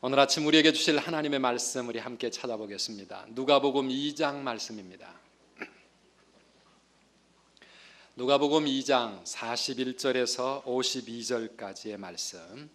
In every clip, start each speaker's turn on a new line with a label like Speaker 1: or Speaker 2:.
Speaker 1: 오늘 아침 우리에게 주실 하나님의 말씀 우리 함께 찾아보겠습니다. 누가복음 2장 말씀입니다. 누가복음 2장 41절에서 52절까지의 말씀.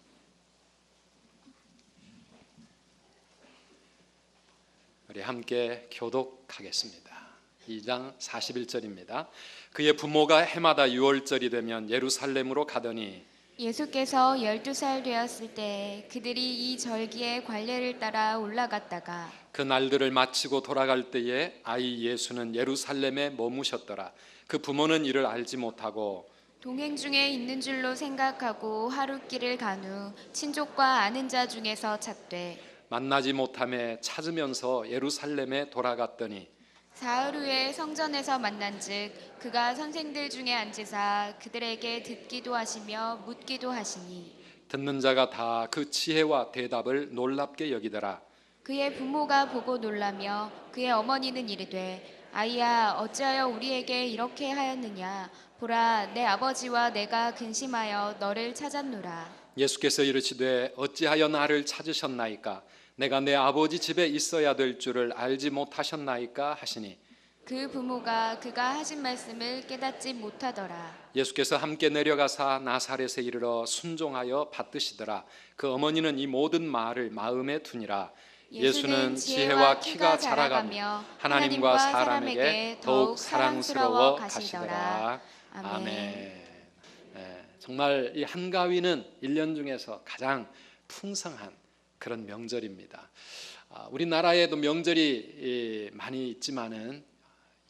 Speaker 1: 우리 함께 교독하겠습니다. 2장 41절입니다. 그의 부모가 해마다 6월절이 되면 예루살렘으로 가더니
Speaker 2: 예수께서 12살 되었을 때 그들이 이 절기의 관례를 따라 올라갔다가
Speaker 1: 그 날들을 마치고 돌아갈 때에 아이 예수는 예루살렘에 머무셨더라. 그 부모는 이를 알지 못하고
Speaker 2: 동행 중에 있는 줄로 생각하고 하룻길을 간 후 친족과 아는 자 중에서 찾되
Speaker 1: 만나지 못함에 찾으면서 예루살렘에 돌아갔더니
Speaker 2: 사흘 후에 성전에서 만난즉 그가 선생들 중에 앉으사 그들에게 듣기도 하시며 묻기도 하시니.
Speaker 1: 듣는 자가 다 그 지혜와 대답을 놀랍게 여기더라.
Speaker 2: 그의 부모가 보고 놀라며 그의 어머니는 이르되 아이야 어찌하여 우리에게 이렇게 하였느냐? 보라 내 아버지와 내가 근심하여 너를 찾았노라.
Speaker 1: 예수께서 이르시되 어찌하여 나를 찾으셨나이까 내가 내 아버지 집에 있어야 될 줄을 알지 못하셨나이까 하시니
Speaker 2: 그 부모가 그가 하신 말씀을 깨닫지 못하더라.
Speaker 1: 예수께서 함께 내려가사 나사렛에 이르러 순종하여 받드시더라. 그 어머니는 이 모든 말을 마음에 두니라. 예수는 지혜와 키가 자라가며 하나님과 사람에게 더욱 사랑스러워 가시더라. 아멘. 예, 정말 이 한가위는 1년 중에서 가장 풍성한 그런 명절입니다. 아, 우리나라에도 명절이 이, 많이 있지만은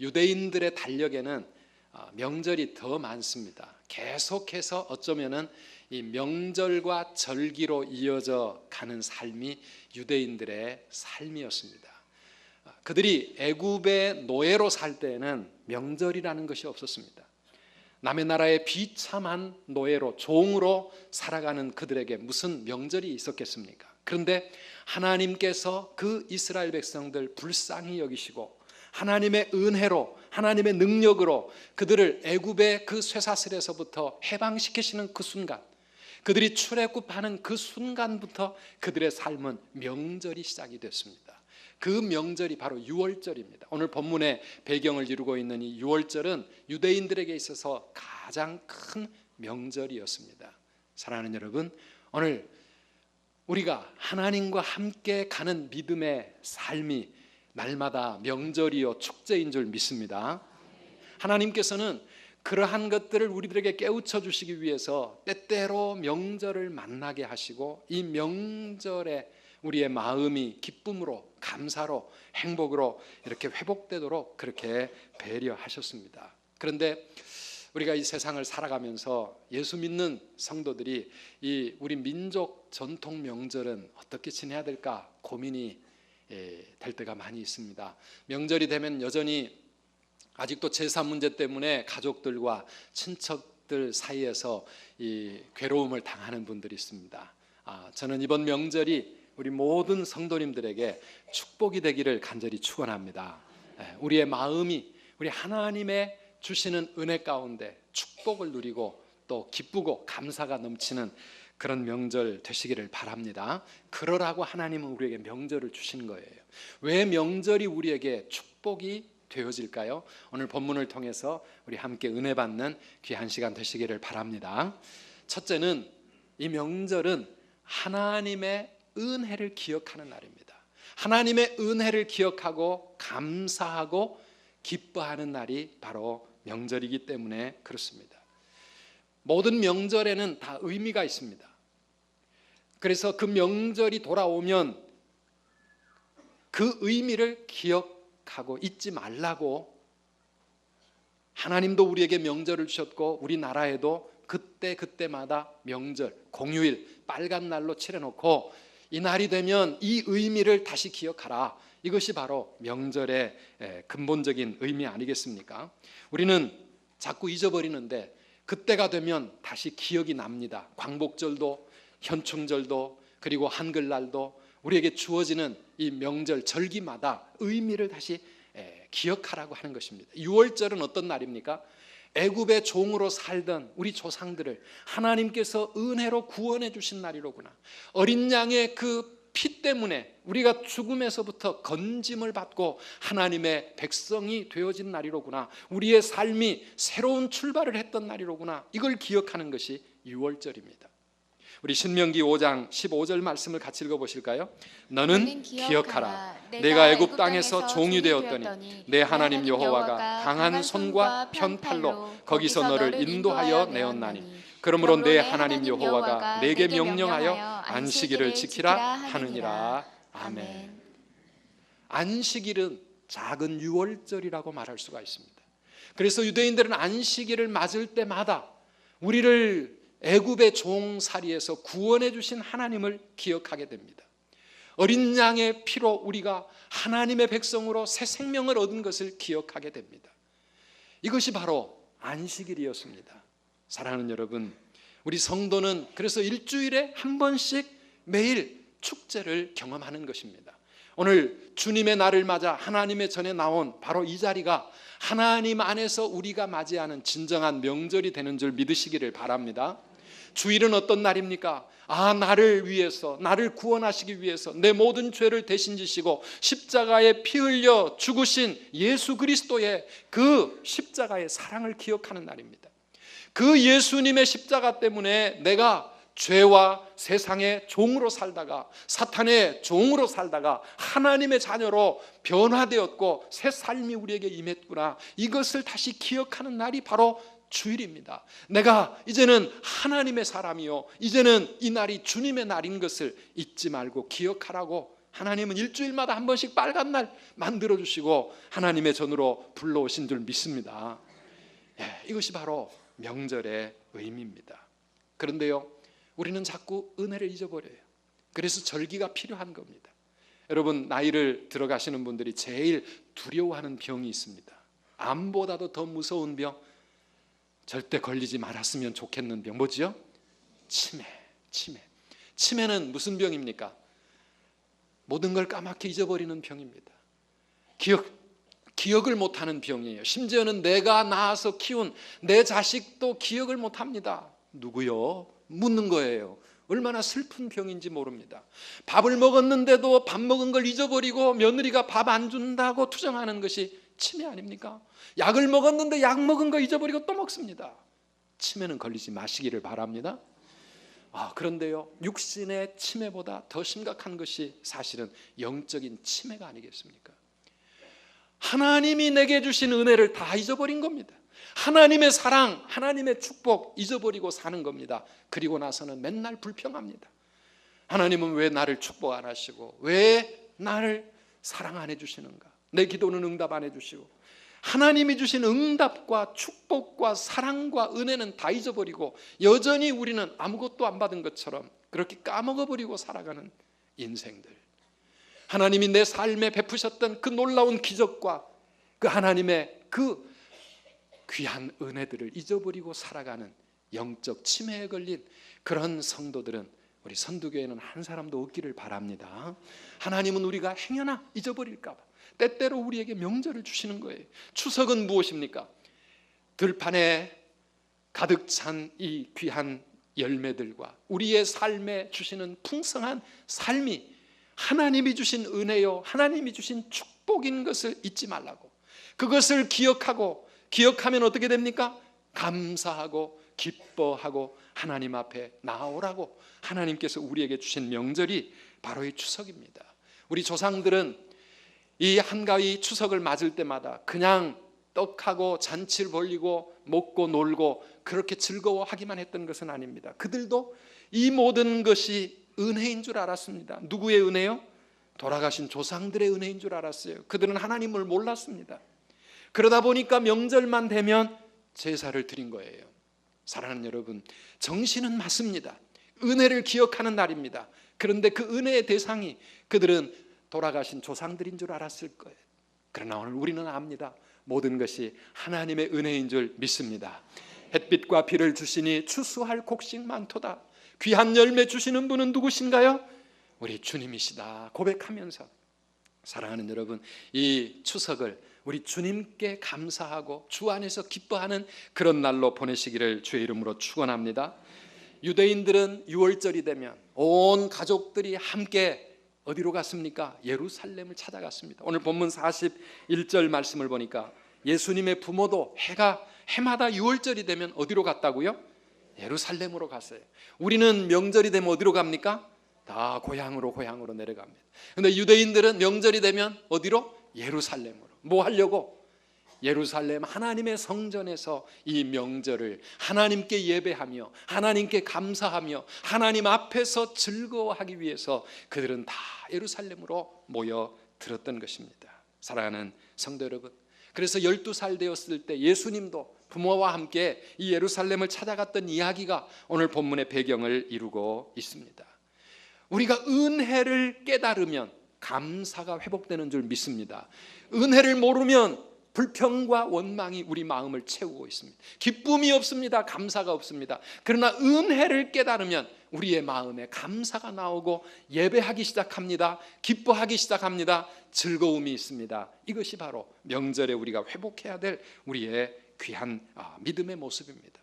Speaker 1: 유대인들의 달력에는 아, 명절이 더 많습니다. 계속해서 어쩌면은 이 명절과 절기로 이어져 가는 삶이 유대인들의 삶이었습니다. 아, 그들이 애굽의 노예로 살 때에는 명절이라는 것이 없었습니다. 남의 나라의 비참한 노예로 종으로 살아가는 그들에게 무슨 명절이 있었겠습니까? 그런데 하나님께서 그 이스라엘 백성들 불쌍히 여기시고 하나님의 은혜로 하나님의 능력으로 그들을 애굽의 그 쇠사슬에서부터 해방시키시는 그 순간 그들이 출애굽하는 그 순간부터 그들의 삶은 명절이 시작이 됐습니다. 그 명절이 바로 유월절입니다. 오늘 본문의 배경을 이루고 있는 이 유월절은 유대인들에게 있어서 가장 큰 명절이었습니다. 사랑하는 여러분, 오늘 우리가 하나님과 함께 가는 믿음의 삶이 날마다 명절이요 축제인 줄 믿습니다. 하나님께서는 그러한 것들을 우리들에게 깨우쳐 주시기 위해서 때때로 명절을 만나게 하시고 이 명절에 우리의 마음이 기쁨으로 감사로 행복으로 이렇게 회복되도록 그렇게 배려하셨습니다. 그런데 우리가 이 세상을 살아가면서 예수 믿는 성도들이 이 우리 민족 전통 명절은 어떻게 지내야 될까 고민이 예, 될 때가 많이 있습니다. 명절이 되면 여전히 아직도 재산 문제 때문에 가족들과 친척들 사이에서 이 괴로움을 당하는 분들이 있습니다. 아, 저는 이번 명절이 우리 모든 성도님들에게 축복이 되기를 간절히 축원합니다. 예, 우리의 마음이 우리 하나님의 주시는 은혜 가운데 축복을 누리고 또 기쁘고 감사가 넘치는 그런 명절 되시기를 바랍니다. 그러라고 하나님은 우리에게 명절을 주신 거예요. 왜 명절이 우리에게 축복이 되어질까요? 오늘 본문을 통해서 우리 함께 은혜 받는 귀한 시간 되시기를 바랍니다. 첫째는 이 명절은 하나님의 은혜를 기억하는 날입니다. 하나님의 은혜를 기억하고 감사하고 기뻐하는 날이 바로 명절이기 때문에 그렇습니다. 모든 명절에는 다 의미가 있습니다. 그래서 그 명절이 돌아오면 그 의미를 기억하고 잊지 말라고 하나님도 우리에게 명절을 주셨고 우리나라에도 그때 그때마다 명절 공휴일 빨간 날로 칠해놓고 이 날이 되면 이 의미를 다시 기억하라. 이것이 바로 명절의 근본적인 의미 아니겠습니까? 우리는 자꾸 잊어버리는데 그때가 되면 다시 기억이 납니다. 광복절도 현충절도 그리고 한글날도 우리에게 주어지는 이 명절 절기마다 의미를 다시 기억하라고 하는 것입니다. 6월절은 어떤 날입니까? 애굽의 종으로 살던 우리 조상들을 하나님께서 은혜로 구원해 주신 날이로구나. 어린 양의 그 피 때문에 우리가 죽음에서부터 건짐을 받고 하나님의 백성이 되어진 날이로구나. 우리의 삶이 새로운 출발을 했던 날이로구나. 이걸 기억하는 것이 유월절입니다. 우리 신명기 5장 15절 말씀을 같이 읽어 보실까요? 너는.
Speaker 2: 기억하라.
Speaker 1: 내가 애굽 땅에서 종이 되었더니 내 하나님 여호와가 강한 손과 편팔로 거기서 너를 인도하여 내었나니 그러므로 내 하나님 여호와가 내게 명령하여 안식일을 지키라 하느니라. 아멘. 안식일은 작은 유월절이라고 말할 수가 있습니다. 그래서 유대인들은 안식일을 맞을 때마다 우리를 애굽의 종살이에서 구원해 주신 하나님을 기억하게 됩니다. 어린 양의 피로 우리가 하나님의 백성으로 새 생명을 얻은 것을 기억하게 됩니다. 이것이 바로 안식일이었습니다. 사랑하는 여러분, 우리 성도는 그래서 일주일에 한 번씩 매일 축제를 경험하는 것입니다. 오늘 주님의 날을 맞아 하나님의 전에 나온 바로 이 자리가 하나님 안에서 우리가 맞이하는 진정한 명절이 되는 줄 믿으시기를 바랍니다. 주일은 어떤 날입니까? 아, 나를 위해서, 나를 구원하시기 위해서 내 모든 죄를 대신 지시고 십자가에 피 흘려 죽으신 예수 그리스도의 그 십자가의 사랑을 기억하는 날입니다. 그 예수님의 십자가 때문에 내가 죄와 세상의 종으로 살다가 사탄의 종으로 살다가 하나님의 자녀로 변화되었고 새 삶이 우리에게 임했구나. 이것을 다시 기억하는 날이 바로 주일입니다. 내가 이제는 하나님의 사람이요. 이제는 이 날이 주님의 날인 것을 잊지 말고 기억하라고 하나님은 일주일마다 한 번씩 빨간 날 만들어 주시고 하나님의 전으로 불러오신 줄 믿습니다. 예, 이것이 바로 명절의 의미입니다. 그런데요, 우리는 자꾸 은혜를 잊어버려요. 그래서 절기가 필요한 겁니다. 여러분 나이를 들어가시는 분들이 제일 두려워하는 병이 있습니다. 암보다도 더 무서운 병, 절대 걸리지 말았으면 좋겠는 병 뭐지요? 치매, 치매. 치매는 무슨 병입니까? 모든 걸 까맣게 잊어버리는 병입니다. 기억 기억을 못하는 병이에요. 심지어는 내가 낳아서 키운 내 자식도 기억을 못합니다. 누구요? 묻는 거예요. 얼마나 슬픈 병인지 모릅니다. 밥을 먹었는데도 밥 먹은 걸 잊어버리고 며느리가 밥 안 준다고 투정하는 것이 치매 아닙니까? 약을 먹었는데 약 먹은 거 잊어버리고 또 먹습니다. 치매는 걸리지 마시기를 바랍니다. 아, 그런데요, 육신의 치매보다 더 심각한 것이 사실은 영적인 치매가 아니겠습니까? 하나님이 내게 주신 은혜를 다 잊어버린 겁니다. 하나님의 사랑, 하나님의 축복 잊어버리고 사는 겁니다. 그리고 나서는 맨날 불평합니다. 하나님은 왜 나를 축복 안 하시고 왜 나를 사랑 안 해주시는가? 내 기도는 응답 안 해주시고 하나님이 주신 응답과 축복과 사랑과 은혜는 다 잊어버리고 여전히 우리는 아무것도 안 받은 것처럼 그렇게 까먹어버리고 살아가는 인생들. 하나님이 내 삶에 베푸셨던 그 놀라운 기적과 그 하나님의 그 귀한 은혜들을 잊어버리고 살아가는 영적 치매에 걸린 그런 성도들은 우리 선두교회는 한 사람도 없기를 바랍니다. 하나님은 우리가 행여나 잊어버릴까 봐 때때로 우리에게 명절을 주시는 거예요. 추석은 무엇입니까? 들판에 가득 찬 이 귀한 열매들과 우리의 삶에 주시는 풍성한 삶이 하나님이 주신 은혜요, 하나님이 주신 축복인 것을 잊지 말라고. 그것을 기억하고 기억하면 어떻게 됩니까? 감사하고 기뻐하고 하나님 앞에 나오라고 하나님께서 우리에게 주신 명절이 바로 이 추석입니다. 우리 조상들은 이 한가위 추석을 맞을 때마다 그냥 떡하고 잔치를 벌리고 먹고 놀고 그렇게 즐거워하기만 했던 것은 아닙니다. 그들도 이 모든 것이 은혜인 줄 알았습니다. 누구의 은혜요? 돌아가신 조상들의 은혜인 줄 알았어요. 그들은 하나님을 몰랐습니다. 그러다 보니까 명절만 되면 제사를 드린 거예요. 사랑하는 여러분, 정신은 맞습니다. 은혜를 기억하는 날입니다. 그런데 그 은혜의 대상이 그들은 돌아가신 조상들인 줄 알았을 거예요. 그러나 오늘 우리는 압니다. 모든 것이 하나님의 은혜인 줄 믿습니다. 햇빛과 비를 주시니 추수할 곡식 많도다. 귀한 열매 주시는 분은 누구신가요? 우리 주님이시다. 고백하면서 사랑하는 여러분, 이 추석을 우리 주님께 감사하고 주 안에서 기뻐하는 그런 날로 보내시기를 주의 이름으로 축원합니다. 유대인들은 6월절이 되면 온 가족들이 함께 어디로 갔습니까? 예루살렘을 찾아갔습니다. 오늘 본문 41절 말씀을 보니까 예수님의 부모도 해가 해마다 6월절이 되면 어디로 갔다고요? 예루살렘으로 갔어요. 우리는 명절이 되면 어디로 갑니까? 다 고향으로 고향으로 내려갑니다. 근데 유대인들은 명절이 되면 어디로? 예루살렘으로. 뭐 하려고? 예루살렘 하나님의 성전에서 이 명절을 하나님께 예배하며 하나님께 감사하며 하나님 앞에서 즐거워하기 위해서 그들은 다 예루살렘으로 모여 들었던 것입니다. 사랑하는 성도 여러분. 그래서 12살 되었을 때 예수님도 부모와 함께 이 예루살렘을 찾아갔던 이야기가 오늘 본문의 배경을 이루고 있습니다. 우리가 은혜를 깨달으면 감사가 회복되는 줄 믿습니다. 은혜를 모르면 불평과 원망이 우리 마음을 채우고 있습니다. 기쁨이 없습니다. 감사가 없습니다. 그러나 은혜를 깨달으면 우리의 마음에 감사가 나오고 예배하기 시작합니다. 기뻐하기 시작합니다. 즐거움이 있습니다. 이것이 바로 명절에 우리가 회복해야 될 우리의 귀한 아, 믿음의 모습입니다.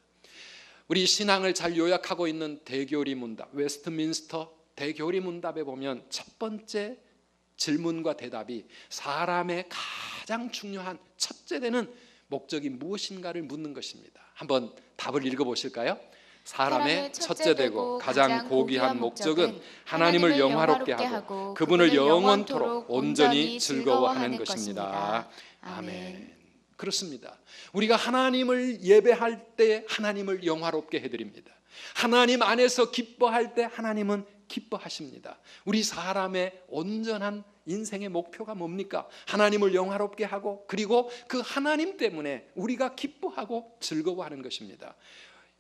Speaker 1: 우리 신앙을 잘 요약하고 있는 대교리 문답 웨스트민스터 대교리 문답에 보면 첫 번째 질문과 대답이 사람의 가장 중요한 첫째 되는 목적이 무엇인가를 묻는 것입니다. 한번 답을 읽어 보실까요? 사람의 첫째 되고 가장 고귀한 목적은 하나님을 영화롭게 하고 그분을 영원토록 온전히 즐거워하는 것입니다. 아멘. 그렇습니다. 우리가 하나님을 예배할 때 하나님을 영화롭게 해드립니다. 하나님 안에서 기뻐할 때 하나님은 기뻐하십니다. 우리 사람의 온전한 인생의 목표가 뭡니까? 하나님을 영화롭게 하고 그리고 그 하나님 때문에 우리가 기뻐하고 즐거워하는 것입니다.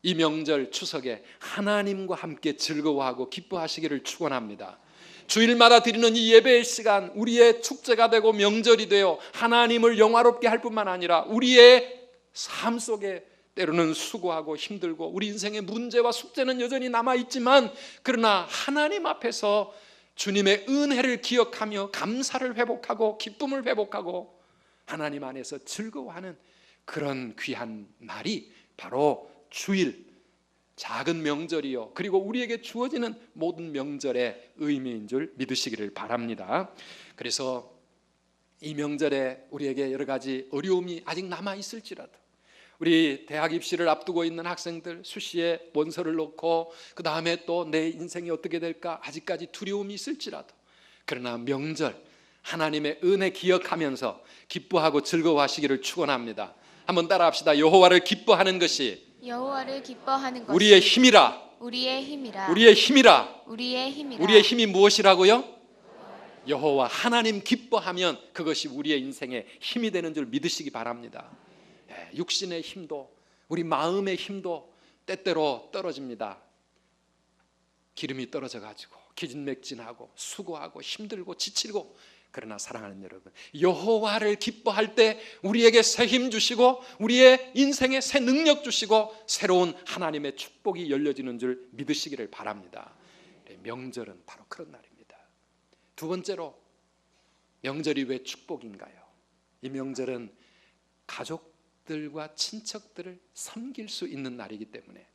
Speaker 1: 이 명절 추석에 하나님과 함께 즐거워하고 기뻐하시기를 축원합니다. 주일마다 드리는 이 예배의 시간 우리의 축제가 되고 명절이 되어 하나님을 영화롭게 할 뿐만 아니라 우리의 삶 속에 때로는 수고하고 힘들고 우리 인생의 문제와 숙제는 여전히 남아 있지만 그러나 하나님 앞에서 주님의 은혜를 기억하며 감사를 회복하고 기쁨을 회복하고 하나님 안에서 즐거워하는 그런 귀한 날이 바로 주일 작은 명절이요. 그리고 우리에게 주어지는 모든 명절의 의미인 줄 믿으시기를 바랍니다. 그래서 이 명절에 우리에게 여러 가지 어려움이 아직 남아 있을지라도 우리 대학 입시를 앞두고 있는 학생들 수시에 원서를 놓고 그 다음에 또 내 인생이 어떻게 될까 아직까지 두려움이 있을지라도 그러나 명절 하나님의 은혜 기억하면서 기뻐하고 즐거워하시기를 축원합니다. 한번 따라합시다. 여호와를 기뻐하는 것이
Speaker 2: 여호와를 기뻐하는 것이
Speaker 1: 우리의 힘이라.
Speaker 2: 우리의 힘이라
Speaker 1: 우리의 힘이라.
Speaker 2: 우리의 힘이라
Speaker 1: 우리의 힘이 무엇이라고요? 여호와 하나님 기뻐하면 그것이 우리의 인생의 힘이 되는 줄 믿으시기 바랍니다. 예, 육신의 힘도 우리 마음의 힘도 때때로 떨어집니다. 기름이 떨어져 가지고 기진맥진하고 수고하고 힘들고 지치고 그러나 사랑하는 여러분 여호와를 기뻐할 때 우리에게 새 힘 주시고 우리의 인생에 새 능력 주시고 새로운 하나님의 축복이 열려지는 줄 믿으시기를 바랍니다. 네, 명절은 바로 그런 날입니다. 두 번째로 명절이 왜 축복인가요? 이 명절은 가족 들과 친척들을 섬길 수 있는 날이기 때문에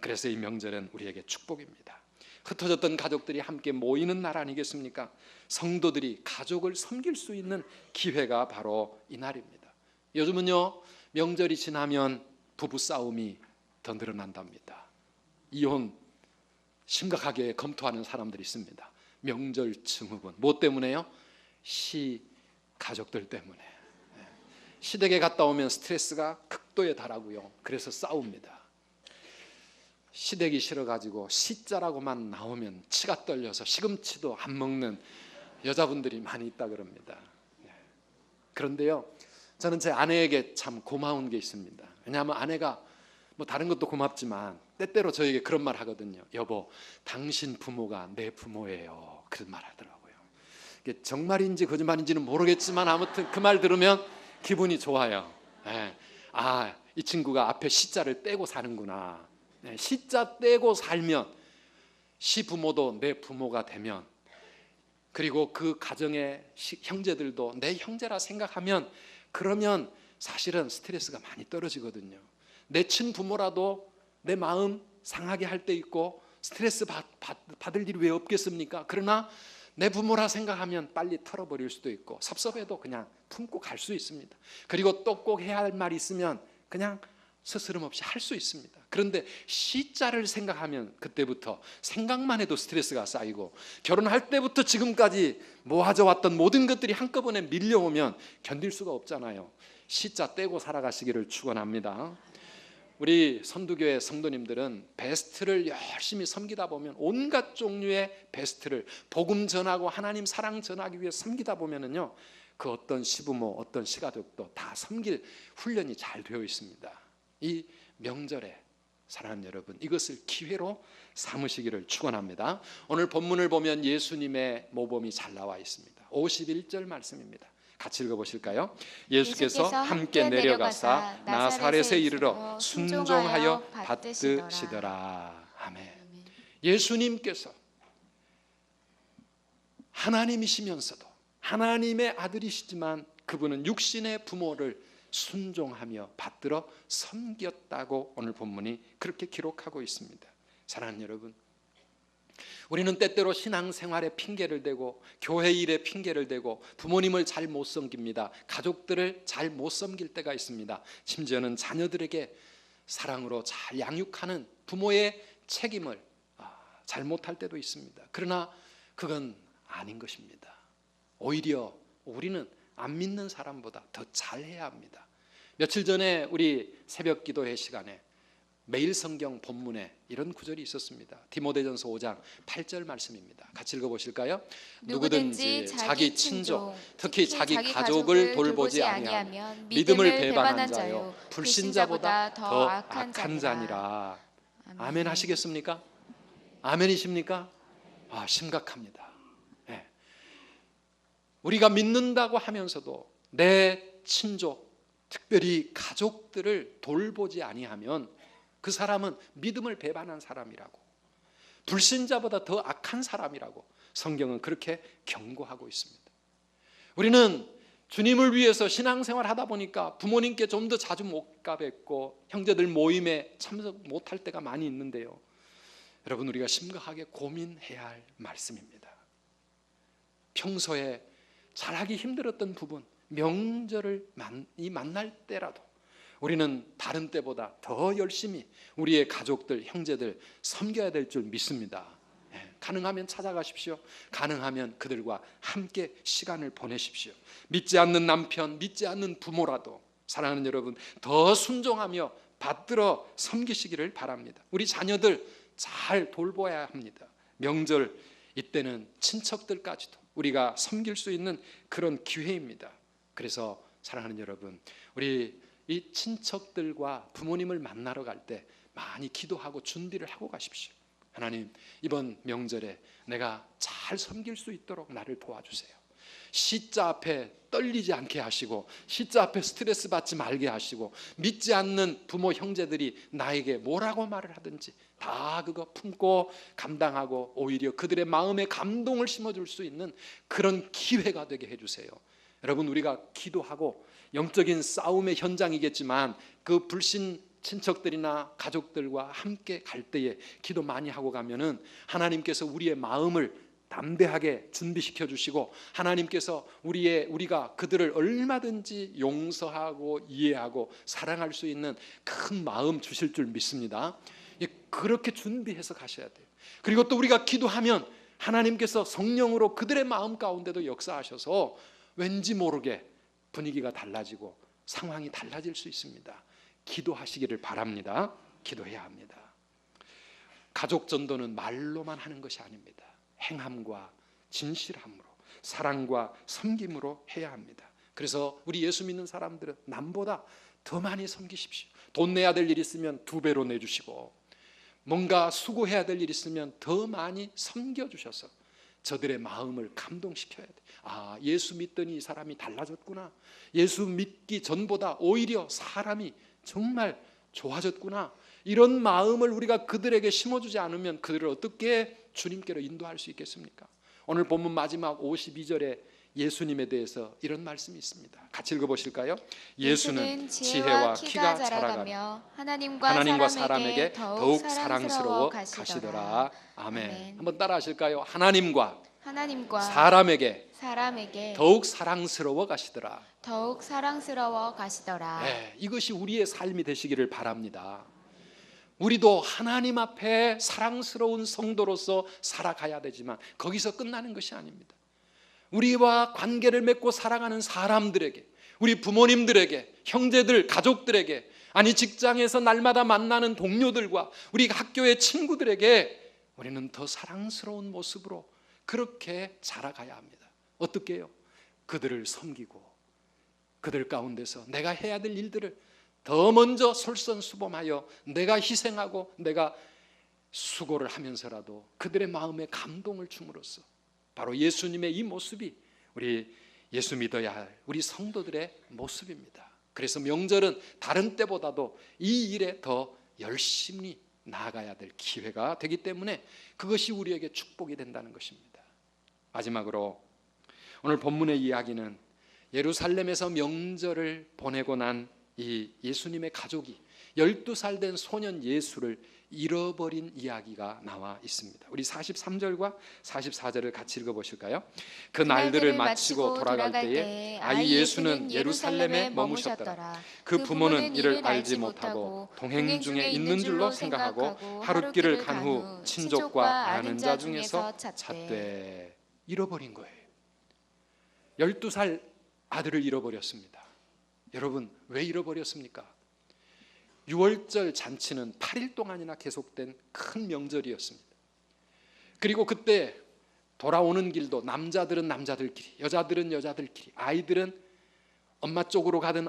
Speaker 1: 그래서 이 명절은 우리에게 축복입니다. 흩어졌던 가족들이 함께 모이는 날 아니겠습니까? 성도들이 가족을 섬길 수 있는 기회가 바로 이 날입니다. 요즘은요 명절이 지나면 부부 싸움이 더 늘어난답니다. 이혼 심각하게 검토하는 사람들이 있습니다. 명절 증후군 뭐 때문에요? 시 가족들 때문에 시댁에 갔다 오면 스트레스가 극도에 달하고요. 그래서 싸웁니다. 시댁이 싫어가지고 시자라고만 나오면 치가 떨려서 시금치도 안 먹는 여자분들이 많이 있다 그럽니다. 네. 그런데요, 저는 제 아내에게 참 고마운 게 있습니다. 왜냐하면 아내가 뭐 다른 것도 고맙지만 때때로 저에게 그런 말 하거든요. 여보, 당신 부모가 내 부모예요. 그런 말 하더라고요. 정말인지 거짓말인지는 모르겠지만 아무튼 그 말 들으면 기분이 좋아요. 예. 아, 이 친구가 앞에 시자를 떼고 사는구나. 네, 시자 떼고 살면 시 부모도 내 부모가 되면 그리고 그 가정의 시- 형제들도 내 형제라 생각하면 그러면 사실은 스트레스가 많이 떨어지거든요. 내 친부모라도 내 마음 상하게 할 때 있고 스트레스 받, 받, 받을 일이 왜 없겠습니까? 그러나 내 부모라 생각하면 빨리 털어버릴 수도 있고 섭섭해도 그냥 품고 갈 수 있습니다. 그리고 또 꼭 해야 할 말이 있으면 그냥 스스럼 없이 할 수 있습니다. 그런데 시자를 생각하면 그때부터 생각만 해도 스트레스가 쌓이고 결혼할 때부터 지금까지 모아져 왔던 모든 것들이 한꺼번에 밀려오면 견딜 수가 없잖아요. 시자 떼고 살아가시기를 축원합니다. 우리 선두교회 성도님들은 베스트를 열심히 섬기다 보면 온갖 종류의 베스트를 복음 전하고 하나님 사랑 전하기 위해 섬기다 보면은요 그 어떤 시부모 어떤 시가족도 다 섬길 훈련이 잘 되어 있습니다. 이 명절에 사랑하는 여러분 이것을 기회로 삼으시기를 축원합니다. 오늘 본문을 보면 예수님의 모범이 잘 나와 있습니다. 51절 말씀입니다. 같이 읽어보실까요? 예수께서 함께 내려가사 나사렛에 이르러 순종하여 받드시더라. 아멘. 예수님께서 하나님이시면서도 하나님의 아들이시지만 그분은 육신의 부모를 순종하며 받들어 섬겼다고 오늘 본문이 그렇게 기록하고 있습니다. 사랑하는 여러분, 우리는 때때로 신앙생활에 핑계를 대고 교회 일에 핑계를 대고 부모님을 잘 못 섬깁니다. 가족들을 잘 못 섬길 때가 있습니다. 심지어는 자녀들에게 사랑으로 잘 양육하는 부모의 책임을 아, 잘 못할 때도 있습니다. 그러나 그건 아닌 것입니다. 오히려 우리는 안 믿는 사람보다 더 잘해야 합니다. 며칠 전에 우리 새벽 기도회 시간에 매일 성경 본문에 이런 구절이 있었습니다. 디모데전서 5장 8절 말씀입니다. 같이 읽어 보실까요? 누구든지 자기 친족, 특히 자기 가족을 돌보지 아니하면 믿음을 배반한 자요 불신자보다 더 악한 자니라. 아멘 하시겠습니까? 아멘이십니까? 아, 심각합니다. 예. 우리가 믿는다고 하면서도 내 친족, 특별히 가족들을 돌보지 아니하면 그 사람은 믿음을 배반한 사람이라고 불신자보다 더 악한 사람이라고 성경은 그렇게 경고하고 있습니다. 우리는 주님을 위해서 신앙생활 하다 보니까 부모님께 좀 더 자주 못 가뵙고 형제들 모임에 참석 못할 때가 많이 있는데요. 여러분 우리가 심각하게 고민해야 할 말씀입니다. 평소에 잘하기 힘들었던 부분 명절을 만, 이 만날 때라도 우리는 다른 때보다 더 열심히 우리의 가족들, 형제들 섬겨야 될 줄 믿습니다. 예, 가능하면 찾아가십시오. 가능하면 그들과 함께 시간을 보내십시오. 믿지 않는 남편, 믿지 않는 부모라도 사랑하는 여러분 더 순종하며 받들어 섬기시기를 바랍니다. 우리 자녀들 잘 돌봐야 합니다. 명절 이때는 친척들까지도 우리가 섬길 수 있는 그런 기회입니다. 그래서 사랑하는 여러분, 우리 이 친척들과 부모님을 만나러 갈 때 많이 기도하고 준비를 하고 가십시오. 하나님, 이번 명절에 내가 잘 섬길 수 있도록 나를 도와주세요. 시자 앞에 떨리지 않게 하시고 시자 앞에 스트레스 받지 말게 하시고 믿지 않는 부모 형제들이 나에게 뭐라고 말을 하든지 다 그거 품고 감당하고 오히려 그들의 마음에 감동을 심어줄 수 있는 그런 기회가 되게 해주세요. 여러분 우리가 기도하고 영적인 싸움의 현장이겠지만 그 불신 친척들이나 가족들과 함께 갈 때에 기도 많이 하고 가면은 하나님께서 우리의 마음을 담대하게 준비시켜 주시고 하나님께서 우리의 우리가 그들을 얼마든지 용서하고 이해하고 사랑할 수 있는 큰 마음 주실 줄 믿습니다. 그렇게 준비해서 가셔야 돼요. 그리고 또 우리가 기도하면 하나님께서 성령으로 그들의 마음 가운데도 역사하셔서 왠지 모르게 분위기가 달라지고 상황이 달라질 수 있습니다. 기도하시기를 바랍니다. 기도해야 합니다. 가족 전도는 말로만 하는 것이 아닙니다. 행함과 진실함으로 사랑과 섬김으로 해야 합니다. 그래서 우리 예수 믿는 사람들은 남보다 더 많이 섬기십시오. 돈 내야 될 일 있으면 두 배로 내주시고 뭔가 수고해야 될 일 있으면 더 많이 섬겨 주셔서 저들의 마음을 감동시켜야 돼. 아, 예수 믿더니 이 사람이 달라졌구나. 예수 믿기 전보다 오히려 사람이 정말 좋아졌구나. 이런 마음을 우리가 그들에게 심어주지 않으면 그들을 어떻게 주님께로 인도할 수 있겠습니까? 오늘 본문 마지막 52절에 예수님에 대해서 이런 말씀이 있습니다. 같이 읽어보실까요? 예수는 지혜와 키가 자라가며
Speaker 2: 하나님과,
Speaker 1: 하나님과
Speaker 2: 사람에게
Speaker 1: 사람에게 더욱 사랑스러워 가시더라. 아멘.
Speaker 2: 아멘.
Speaker 1: 한번 따라하실까요? 하나님과
Speaker 2: 하나님과
Speaker 1: 사람에게
Speaker 2: 사람에게
Speaker 1: 더욱 사랑스러워 가시더라.
Speaker 2: 더욱 사랑스러워 가시더라.
Speaker 1: 네, 이것이 우리의 삶이 되시기를 바랍니다. 우리도 하나님 앞에 사랑스러운 성도로서 살아가야 되지만 거기서 끝나는 것이 아닙니다. 우리와 관계를 맺고 살아가는 사람들에게, 우리 부모님들에게, 형제들, 가족들에게, 아니 직장에서 날마다 만나는 동료들과 우리 학교의 친구들에게 우리는 더 사랑스러운 모습으로 그렇게 자라가야 합니다. 어떻게 해요? 그들을 섬기고 그들 가운데서 내가 해야 될 일들을 더 먼저 솔선수범하여 내가 희생하고 내가 수고를 하면서라도 그들의 마음에 감동을 줌으로써 바로 예수님의 이 모습이 우리 예수 믿어야 할 우리 성도들의 모습입니다. 그래서 명절은 다른 때보다도 이 일에 더 열심히 나아가야 될 기회가 되기 때문에 그것이 우리에게 축복이 된다는 것입니다. 마지막으로 오늘 본문의 이야기는 예루살렘에서 명절을 보내고 난 이 예수님의 가족이 12살 된 소년 예수를 잃어버린 이야기가 나와 있습니다. 우리 43절과 44절을 같이 읽어 보실까요? 그 날들을 마치고 돌아갈 때에 아이 예수는 예루살렘에 머무셨더라. 그 부모는 이를 알지 못하고 동행 중에 있는 줄로 생각하고 하룻길을 간 후 친족과 아는 자 중에서 찾되 잃어버린 거예요. 12살 아들을 잃어버렸습니다. 여러분 왜 잃어버렸습니까? 6월절 잔치는 8일 동안이나 계속된 큰 명절이었습니다. 그리고 그때 돌아오는 길도 남자들은 남자들끼리, 여자들은 여자들끼리, 아이들은 엄마 쪽으로 가든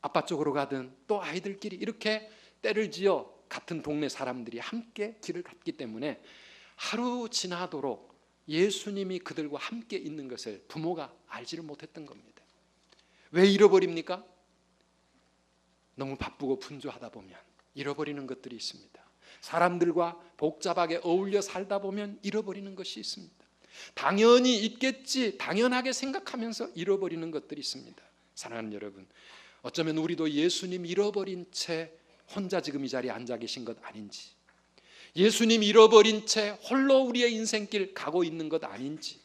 Speaker 1: 아빠 쪽으로 가든 또 아이들끼리 이렇게 때를 지어 같은 동네 사람들이 함께 길을 갔기 때문에 하루 지나도록 예수님이 그들과 함께 있는 것을 부모가 알지를 못했던 겁니다. 왜 잃어버립니까? 너무 바쁘고 분주하다 보면 잃어버리는 것들이 있습니다. 사람들과 복잡하게 어울려 살다 보면 잃어버리는 것이 있습니다. 당연히 있겠지, 당연하게 생각하면서 잃어버리는 것들이 있습니다. 사랑하는 여러분, 어쩌면 우리도 예수님 잃어버린 채 혼자 지금 이 자리에 앉아 계신 것 아닌지, 예수님 잃어버린 채 홀로 우리의 인생길 가고 있는 것 아닌지,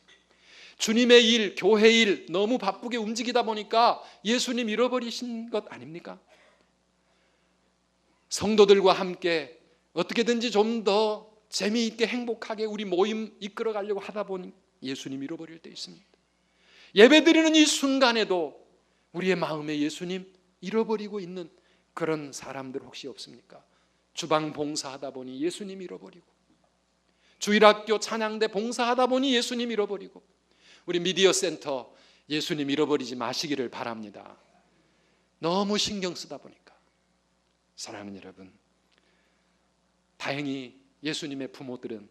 Speaker 1: 주님의 일, 교회 일 너무 바쁘게 움직이다 보니까 예수님 잃어버리신 것 아닙니까? 성도들과 함께 어떻게든지 좀 더 재미있게 행복하게 우리 모임 이끌어 가려고 하다 보니 예수님 잃어버릴 때 있습니다. 예배 드리는 이 순간에도 우리의 마음에 예수님 잃어버리고 있는 그런 사람들 혹시 없습니까? 주방 봉사하다 보니 예수님 잃어버리고 주일학교 찬양대 봉사하다 보니 예수님 잃어버리고 우리 미디어 센터 예수님 잃어버리지 마시기를 바랍니다. 너무 신경 쓰다 보니까 사랑하는 여러분 다행히 예수님의 부모들은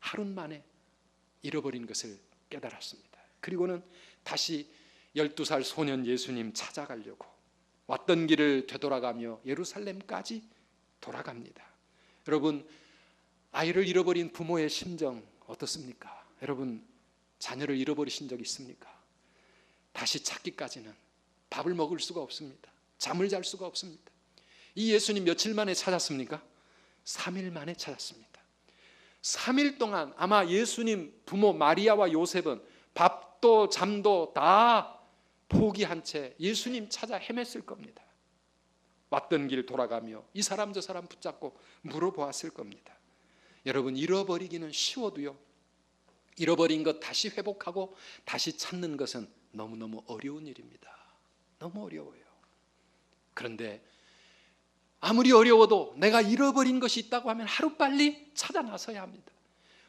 Speaker 1: 하루 만에 잃어버린 것을 깨달았습니다. 그리고는 다시 12살 소년 예수님 찾아가려고 왔던 길을 되돌아가며 예루살렘까지 돌아갑니다. 여러분 아이를 잃어버린 부모의 심정 어떻습니까? 여러분 자녀를 잃어버리신 적 있습니까? 다시 찾기까지는 밥을 먹을 수가 없습니다. 잠을 잘 수가 없습니다. 이 예수님 며칠 만에 찾았습니까? 3일 만에 찾았습니다. 3일 동안 아마 예수님 부모 마리아와 요셉은 밥도 잠도 다 포기한 채 예수님 찾아 헤맸을 겁니다. 왔던 길 돌아가며 이 사람 저 사람 붙잡고 물어보았을 겁니다. 여러분 잃어버리기는 쉬워도요. 잃어버린 것 다시 회복하고 다시 찾는 것은 너무너무 어려운 일입니다. 너무 어려워요. 그런데 아무리 어려워도 내가 잃어버린 것이 있다고 하면 하루빨리 찾아 나서야 합니다.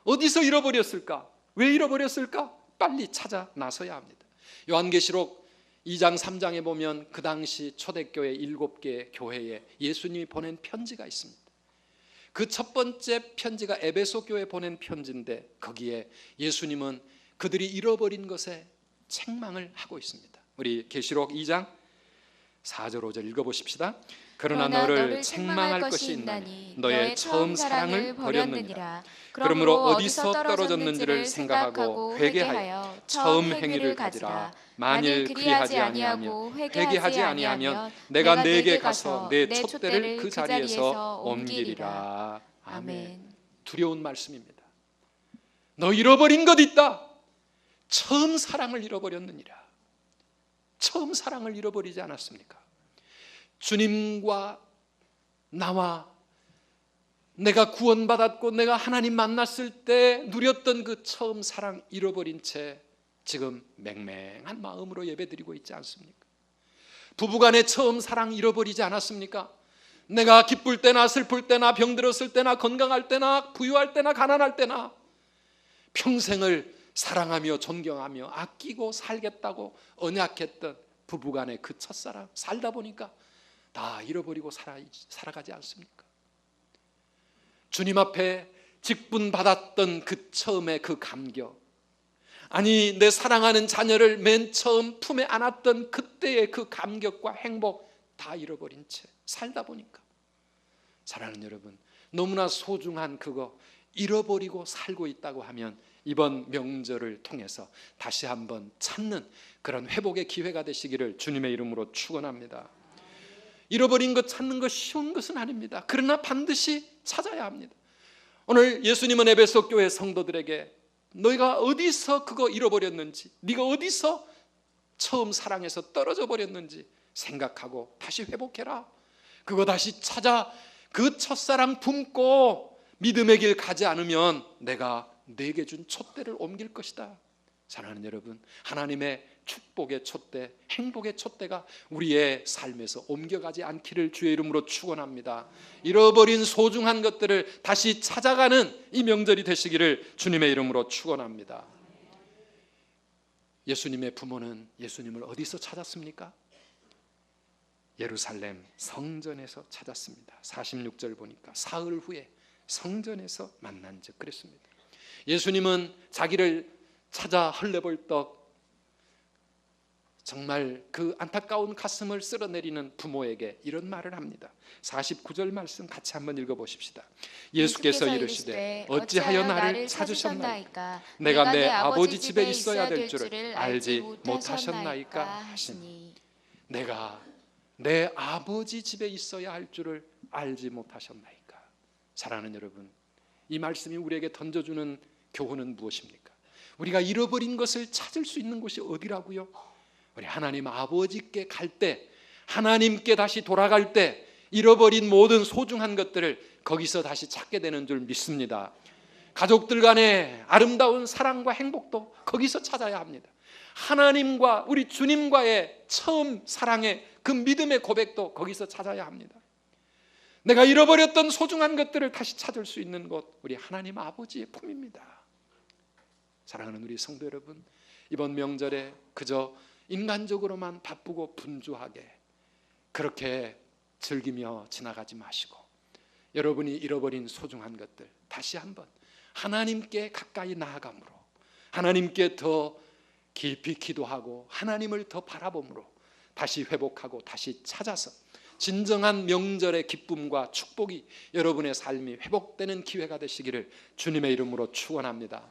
Speaker 1: 어디서 잃어버렸을까? 왜 잃어버렸을까? 빨리 찾아 나서야 합니다. 요한계시록 2장 3장에 보면 그 당시 초대교회 일곱 개 교회에 예수님이 보낸 편지가 있습니다. 그 첫 번째 편지가 에베소 교회 보낸 편지인데 거기에 예수님은 그들이 잃어버린 것에 책망을 하고 있습니다. 우리 계시록 2장 4절 5절 읽어 보십시다. 그러나 너를 책망할 것이 있나니 너의 처음 사랑을 버렸느니라. 그러므로 어디서 떨어졌는지를 생각하고 회개하여 처음 행위를 가지라. 만일 그리하지 아니하고 회개하지 아니하면 내가 내게 가서 내 촛대를 그 자리에서 옮기리라. 아멘. 두려운 말씀입니다. 너 잃어버린 것 있다. 처음 사랑을 잃어버렸느니라. 처음 사랑을 잃어버리지 않았습니까? 주님과 나와 내가 구원받았고 내가 하나님 만났을 때 누렸던 그 처음 사랑 잃어버린 채 지금 맹맹한 마음으로 예배드리고 있지 않습니까? 부부간의 처음 사랑 잃어버리지 않았습니까? 내가 기쁠 때나 슬플 때나 병들었을 때나 건강할 때나 부유할 때나 가난할 때나 평생을 사랑하며 존경하며 아끼고 살겠다고 언약했던 부부간의 그 첫사랑 살다 보니까 다 잃어버리고 살아, 살아가지 않습니까? 주님 앞에 직분 받았던 그 처음의 그 감격 아니 내 사랑하는 자녀를 맨 처음 품에 안았던 그때의 그 감격과 행복 다 잃어버린 채 살다 보니까 사랑하는 여러분 너무나 소중한 그거 잃어버리고 살고 있다고 하면 이번 명절을 통해서 다시 한번 찾는 그런 회복의 기회가 되시기를 주님의 이름으로 축원합니다. 잃어버린 것 찾는 것 쉬운 것은 아닙니다. 그러나 반드시 찾아야 합니다. 오늘 예수님은 에베소 교회 성도들에게 너희가 어디서 그거 잃어버렸는지, 네가 어디서 처음 사랑해서 떨어져 버렸는지 생각하고 다시 회복해라. 그거 다시 찾아 그 첫사랑 품고 믿음의 길 가지 않으면 내가 내게 준 촛대를 옮길 것이다. 사랑하는 여러분, 하나님의 축복의 촛대, 행복의 촛대가 우리의 삶에서 옮겨가지 않기를 주의 이름으로 축원합니다. 잃어버린 소중한 것들을 다시 찾아가는 이 명절이 되시기를 주님의 이름으로 축원합니다. 예수님의 부모는 예수님을 어디서 찾았습니까? 예루살렘 성전에서 찾았습니다. 46절 보니까 사흘 후에 성전에서 만난 즉 그랬습니다. 예수님은 자기를 찾아 헐레벌떡 정말 그 안타까운 가슴을 쓸어내리는 부모에게 이런 말을 합니다. 49절 말씀 같이 한번 읽어 보십시다. 예수께서 이르시되 어찌하여 나를 찾으셨나이까 내가 내 아버지 집에 있어야 될 줄을 알지 못하셨나이까 하시니 내가 내 아버지 집에 있어야 할 줄을 알지 못하셨나이까 사랑하는 여러분 이 말씀이 우리에게 던져주는 교훈은 무엇입니까? 우리가 잃어버린 것을 찾을 수 있는 곳이 어디라고요? 우리 하나님 아버지께 갈 때, 하나님께 다시 돌아갈 때 잃어버린 모든 소중한 것들을 거기서 다시 찾게 되는 줄 믿습니다. 가족들 간의 아름다운 사랑과 행복도 거기서 찾아야 합니다. 하나님과 우리 주님과의 처음 사랑의 그 믿음의 고백도 거기서 찾아야 합니다. 내가 잃어버렸던 소중한 것들을 다시 찾을 수 있는 곳 우리 하나님 아버지의 품입니다. 사랑하는 우리 성도 여러분, 이번 명절에 그저 인간적으로만 바쁘고 분주하게 그렇게 즐기며 지나가지 마시고 여러분이 잃어버린 소중한 것들 다시 한번 하나님께 가까이 나아감으로 하나님께 더 깊이 기도하고 하나님을 더 바라봄으로 다시 회복하고 다시 찾아서 진정한 명절의 기쁨과 축복이 여러분의 삶이 회복되는 기회가 되시기를 주님의 이름으로 축원합니다.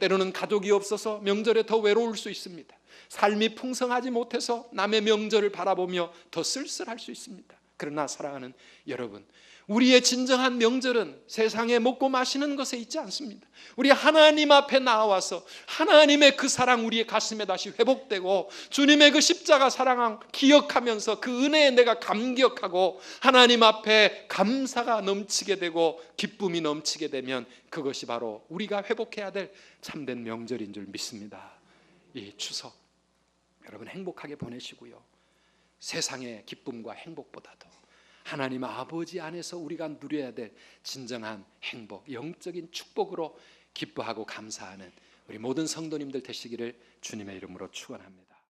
Speaker 1: 때로는 가족이 없어서 명절에 더 외로울 수 있습니다. 삶이 풍성하지 못해서 남의 명절을 바라보며 더 쓸쓸할 수 있습니다. 그러나 사랑하는 여러분, 우리의 진정한 명절은 세상에 먹고 마시는 것에 있지 않습니다. 우리 하나님 앞에 나와서 하나님의 그 사랑 우리의 가슴에 다시 회복되고 주님의 그 십자가 사랑을 기억하면서 그 은혜에 내가 감격하고 하나님 앞에 감사가 넘치게 되고 기쁨이 넘치게 되면 그것이 바로 우리가 회복해야 될 참된 명절인 줄 믿습니다. 이 추석 여러분 행복하게 보내시고요. 세상의 기쁨과 행복보다도 하나님 아버지 안에서 우리가 누려야 될 진정한 행복, 영적인 축복으로 기뻐하고 감사하는 우리 모든 성도님들 되시기를 주님의 이름으로 축원합니다.